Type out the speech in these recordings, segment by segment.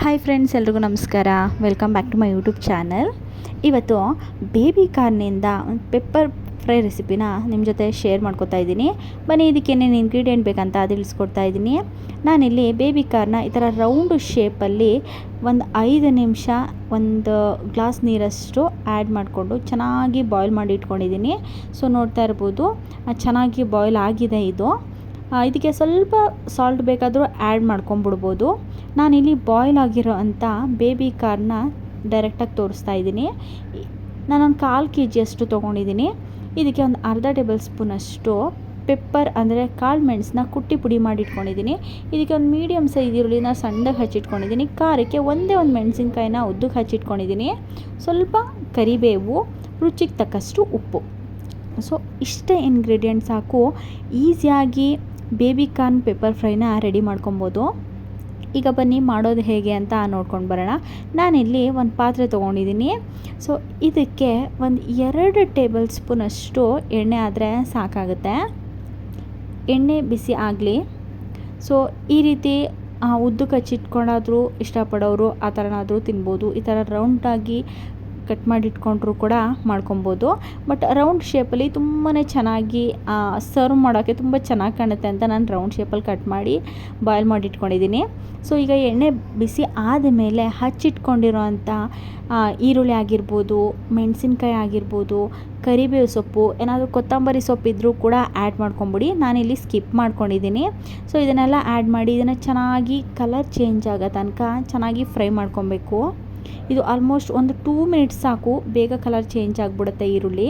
Hi friends ಎಲ್ರಿಗೂ ನಮಸ್ಕಾರ. Welcome back to my YouTube channel ಇವತ್ತು ಬೇಬಿ ಕಾರ್ನಿಂದ ಒಂದು ಪೆಪ್ಪರ್ ಫ್ರೈ ರೆಸಿಪಿನ ನಿಮ್ಮ ಜೊತೆ ಶೇರ್ ಮಾಡ್ಕೊತಾ ಇದ್ದೀನಿ. ಬನ್ನಿ, ಇದಕ್ಕೆ ಏನೇನು ಇಂಗ್ರೀಡಿಯೆಂಟ್ ಬೇಕಂತ ತಿಳಿಸ್ಕೊಡ್ತಾ ಇದ್ದೀನಿ. ನಾನಿಲ್ಲಿ ಬೇಬಿ ಕಾರ್ನ ಈ ಥರ ರೌಂಡ್ ಶೇಪಲ್ಲಿ ಒಂದು ಐದು ನಿಮಿಷ ಒಂದು ಗ್ಲಾಸ್ ನೀರಷ್ಟು ಆ್ಯಡ್ ಮಾಡಿಕೊಂಡು ಚೆನ್ನಾಗಿ ಬಾಯ್ಲ್ ಮಾಡಿ ಇಟ್ಕೊಂಡಿದ್ದೀನಿ. ಸೊ ನೋಡ್ತಾ ಇರ್ಬೋದು. ಚೆನ್ನಾಗಿ ಬಾಯ್ಲ್ ಆಗಿದೆ ಇದು. ಇದಕ್ಕೆ ಸ್ವಲ್ಪ ಸಾಲ್ಟ್ ಬೇಕಾದರೂ ಆ್ಯಡ್ ಮಾಡ್ಕೊಂಬಿಡ್ಬೋದು. ನಾನಿಲ್ಲಿ ಬಾಯ್ಲ್ ಆಗಿರೋ ಅಂಥ ಬೇಬಿ ಕಾರ್ನ ಡೈರೆಕ್ಟಾಗಿ ತೋರಿಸ್ತಾ ಇದ್ದೀನಿ. ನಾನೊಂದು ಕಾಲು ಕೆ ಜಿಯಷ್ಟು ತೊಗೊಂಡಿದ್ದೀನಿ. ಇದಕ್ಕೆ ಒಂದು ಅರ್ಧ ಟೇಬಲ್ ಸ್ಪೂನಷ್ಟು ಪೆಪ್ಪರ್ ಅಂದರೆ ಕಾಳು ಮೆಣಸನ್ನ ಕುಟ್ಟಿ ಪುಡಿ ಮಾಡಿ ಇಟ್ಕೊಂಡಿದ್ದೀನಿ. ಇದಕ್ಕೆ ಒಂದು ಮೀಡಿಯಮ್ ಸೈಜ್ ಈರುಳ್ಳಿನ ಸಣ್ಣಗೆ ಹಚ್ಚಿಟ್ಕೊಂಡಿದ್ದೀನಿ. ಖಾರಕ್ಕೆ ಒಂದೇ ಒಂದು ಮೆಣಸಿನ್ಕಾಯಿನ ಉದ್ದಕ್ಕೆ ಹಚ್ಚಿಟ್ಕೊಂಡಿದ್ದೀನಿ. ಸ್ವಲ್ಪ ಕರಿಬೇವು, ರುಚಿಗೆ ತಕ್ಕಷ್ಟು ಉಪ್ಪು. ಸೊ ಇಷ್ಟೇ ಇಂಗ್ರೀಡಿಯೆಂಟ್ಸ್ ಸಾಕು. ಈಸಿಯಾಗಿ ಬೇಬಿ ಕಾರ್ನ್ ಪೆಪ್ಪರ್ ಫ್ರೈನ ರೆಡಿ ಮಾಡ್ಕೊಬೋದು. ಈಗ ಬನ್ನಿ ಮಾಡೋದು ಹೇಗೆ ಅಂತ ನೋಡ್ಕೊಂಡು ಬರೋಣ. ನಾನಿಲ್ಲಿ ಒಂದು ಪಾತ್ರೆ ತೊಗೊಂಡಿದ್ದೀನಿ ಸೊ ಇದಕ್ಕೆ ಒಂದು ಎರಡು ಟೇಬಲ್ ಸ್ಪೂನಷ್ಟು ಎಣ್ಣೆ ಆದರೆ ಸಾಕಾಗುತ್ತೆ. ಎಣ್ಣೆ ಬಿಸಿ ಆಗಲಿ. ಸೊ ಈ ರೀತಿ ಉದ್ದು ಕಚ್ಚಿಟ್ಕೊಂಡಾದರೂ ಇಷ್ಟಪಡೋರು, ಆ ಥರನಾದರೂ ತಿನ್ಬೋದು. ಈ ಥರ ರೌಂಡಾಗಿ ಕಟ್ ಮಾಡಿ ಇಟ್ಕೊಂಡ್ರು ಕೂಡ ಮಾಡ್ಕೊಬೋದು. ಬಟ್ ರೌಂಡ್ ಶೇಪಲ್ಲಿ ತುಂಬಾ ಚೆನ್ನಾಗಿ ಸರ್ವ್ ಮಾಡೋಕ್ಕೆ ತುಂಬ ಚೆನ್ನಾಗಿ ಕಾಣುತ್ತೆ ಅಂತ ನಾನು ರೌಂಡ್ ಶೇಪಲ್ಲಿ ಕಟ್ ಮಾಡಿ ಬಾಯ್ಲ್ ಮಾಡಿ ಇಟ್ಕೊಂಡಿದ್ದೀನಿ ಸೊ ಈಗ ಎಣ್ಣೆ ಬಿಸಿ ಆದಮೇಲೆ ಹಚ್ಚಿಟ್ಕೊಂಡಿರೋ ಅಂಥ ಈರುಳ್ಳಿ ಆಗಿರ್ಬೋದು, ಮೆಣಸಿನ್ಕಾಯಿ ಆಗಿರ್ಬೋದು, ಕರಿಬೇವು ಸೊಪ್ಪು, ಏನಾದರೂ ಕೊತ್ತಂಬರಿ ಸೊಪ್ಪು ಇದ್ದರೂ ಕೂಡ ಆ್ಯಡ್ ಮಾಡ್ಕೊಂಬಿಡಿ. ನಾನಿಲ್ಲಿ ಸ್ಕಿಪ್ ಮಾಡ್ಕೊಂಡಿದ್ದೀನಿ ಸೊ ಇದನ್ನೆಲ್ಲ ಆ್ಯಡ್ ಮಾಡಿ, ಇದನ್ನು ಚೆನ್ನಾಗಿ ಕಲರ್ ಚೇಂಜ್ ಆಗೋ ತನಕ ಚೆನ್ನಾಗಿ ಫ್ರೈ ಮಾಡ್ಕೊಬೇಕು. ಇದು ಆಲ್ಮೋಸ್ಟ್ ಒಂದು ಟೂ ಮಿನಿಟ್ಸ್ ಸಾಕು. ಬೇಗ ಕಲರ್ ಚೇಂಜ್ ಆಗಿಬಿಡುತ್ತೆ ಈರುಳ್ಳಿ.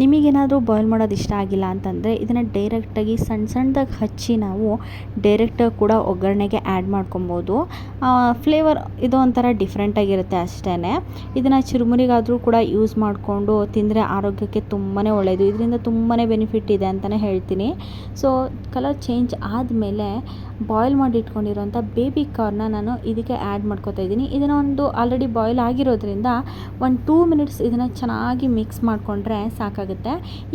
ನಿಮಗೇನಾದರೂ ಬಾಯ್ಲ್ ಮಾಡೋದು ಇಷ್ಟ ಆಗಿಲ್ಲ ಅಂತಂದರೆ ಇದನ್ನು ಡೈರೆಕ್ಟಾಗಿ ಸಣ್ಣ ಸಣ್ಣದಾಗಿ ಹಚ್ಚಿ ನಾವು ಡೈರೆಕ್ಟಾಗಿ ಕೂಡ ಒಗ್ಗರಣೆಗೆ ಆ್ಯಡ್ ಮಾಡ್ಕೊಬೋದು. ಫ್ಲೇವರ್ ಇದು ಒಂಥರ ಡಿಫ್ರೆಂಟಾಗಿರುತ್ತೆ ಅಷ್ಟೇ ಇದನ್ನು ಚುರುಮುರಿಗಾದರೂ ಕೂಡ ಯೂಸ್ ಮಾಡಿಕೊಂಡು ತಿಂದರೆ ಆರೋಗ್ಯಕ್ಕೆ ತುಂಬಾ ಒಳ್ಳೆಯದು ಇದರಿಂದ ತುಂಬಾ ಬೆನಿಫಿಟ್ ಇದೆ ಅಂತಲೇ ಹೇಳ್ತೀನಿ. ಸೊ ಕಲರ್ ಚೇಂಜ್ ಆದಮೇಲೆ ಬಾಯ್ಲ್ ಮಾಡಿ ಇಟ್ಕೊಂಡಿರೋಂಥ ಬೇಬಿ ಕಾರ್ನ ನಾನು ಇದಕ್ಕೆ ಆ್ಯಡ್ ಮಾಡ್ಕೊತಾ ಇದ್ದೀನಿ. ಇದನ್ನು ಒಂದು ಆಲ್ರೆಡಿ ಬಾಯ್ಲ್ ಆಗಿರೋದ್ರಿಂದ ಒಂದು ಟೂ ಮಿನಿಟ್ಸ್ ಇದನ್ನು ಚೆನ್ನಾಗಿ ಮಿಕ್ಸ್ ಮಾಡಿಕೊಂಡ್ರೆ ಸಾಕಾಗುತ್ತೆ.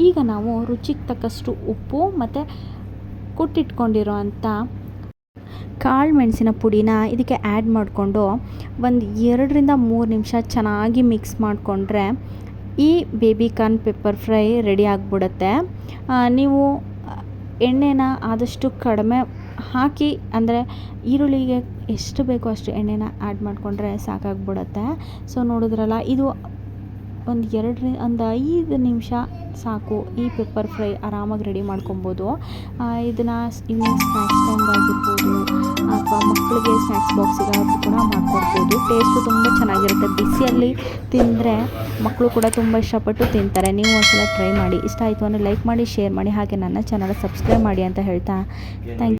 ಈಗ ನಾವು ರುಚಿಗೆ ತಕ್ಕಷ್ಟು ಉಪ್ಪು ಮತ್ತು ಕೊಟ್ಟಿಟ್ಕೊಂಡಿರೋ ಅಂಥ ಕಾಳು ಮೆಣಸಿನ ಪುಡಿನ ಇದಕ್ಕೆ ಆ್ಯಡ್ ಮಾಡಿಕೊಂಡು ಒಂದು ಎರಡರಿಂದ ಮೂರು ನಿಮಿಷ ಚೆನ್ನಾಗಿ ಮಿಕ್ಸ್ ಮಾಡಿಕೊಂಡ್ರೆ ಈ baby corn pepper fry ready ಆಗಿಬಿಡುತ್ತೆ. ನೀವು ಎಣ್ಣೆನ ಆದಷ್ಟು ಕಡಿಮೆ ಹಾಕಿ, ಅಂದರೆ ಈರುಳ್ಳಿಗೆ ಎಷ್ಟು ಬೇಕೋ ಅಷ್ಟು ಎಣ್ಣೆನ ಆ್ಯಡ್ ಮಾಡಿಕೊಂಡ್ರೆ ಸಾಕಾಗ್ಬಿಡುತ್ತೆ. ಸೊ ನೋಡಿದ್ರಲ್ಲ, ಇದು ಒಂದು ಎರಡು ಒಂದು ಐದು ನಿಮಿಷ ಸಾಕು ಈ ಪೆಪ್ಪರ್ ಫ್ರೈ ಆರಾಮಾಗಿ ರೆಡಿ ಮಾಡ್ಕೊಬೋದು. ಇದನ್ನು ಸ್ನಾಕ್ಸ್ ಸ್ನ್ಯಾಕ್ಸ್ ಟೈಮ್ಗಾಗಿರ್ಬೋದು ಅಥವಾ ಮಕ್ಕಳಿಗೆ ಸ್ನ್ಯಾಕ್ಸ್ ಬಾಕ್ಸಿಗಾದ್ರೂ ಕೂಡ ಮಾಡ್ಕೊಡ್ಬೋದು. ಟೇಸ್ಟು ತುಂಬ ಚೆನ್ನಾಗಿರುತ್ತೆ. ಬಿಸಿಯಲ್ಲಿ ತಿಂದರೆ ಮಕ್ಕಳು ಕೂಡ ತುಂಬ ಇಷ್ಟಪಟ್ಟು ತಿಂತಾರೆ. ನೀವು ಒಂದ್ಸಲ ಟ್ರೈ ಮಾಡಿ. ಇಷ್ಟ ಆಯಿತು ಅಂದರೆ ಲೈಕ್ ಮಾಡಿ ಶೇರ್ ಮಾಡಿ. ಹಾಗೆ ನನ್ನ ಚಾನಲ್ ಸಬ್ಸ್ಕ್ರೈಬ್ ಮಾಡಿ ಅಂತ ಹೇಳ್ತಾ ಥ್ಯಾಂಕ್